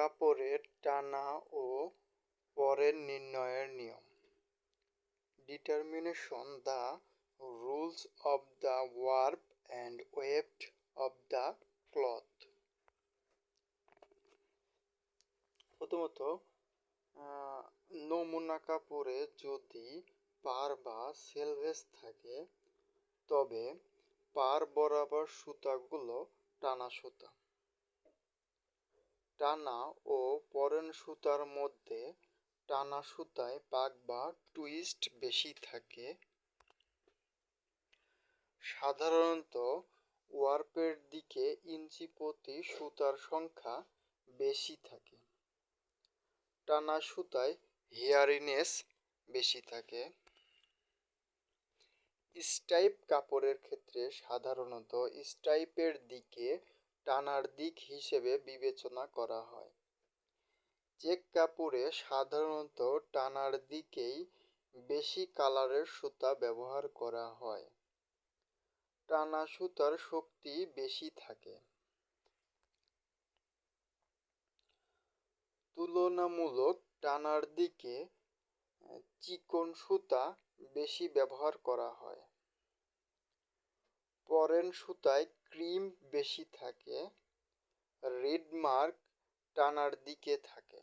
কাপড়ের টানা ও পরের নির্ণয়ের নিয়ম। Determination the rules of the warp and weft of the cloth প্রথমত নমুনা কাপড়ে যদি পার বা সেলভেজ থাকে, তবে পার বরাবর সুতাগুলো টানা সুতা। টানা ও পরেন সুতার মধ্যে টানা সুতায় পাক বা টুইস্ট বেশি থাকে। সাধারণত ওয়ার্পের দিকে ইঞ্চি প্রতি সুতার সংখ্যা বেশি থাকে। টানা সুতায় হেয়ারিনেস বেশি থাকে। স্টাইপ কাপড়ের ক্ষেত্রে সাধারণত স্টাইপের দিকে টানার দিক হিসেবে বিবেচনা করা হয়। চেক কাপড়ে সাধারণত টানার দিকেই বেশি কালারের সুতা ব্যবহার করা হয়। টানা সুতার শক্তি বেশি থাকে। তুলনামূলক টানার দিকে চিকন সুতা বেশি ব্যবহার করা হয়। পরেন সুতায় ক্রিম বেশি থাকে রেড মার্ক টানার দিকে থাকে।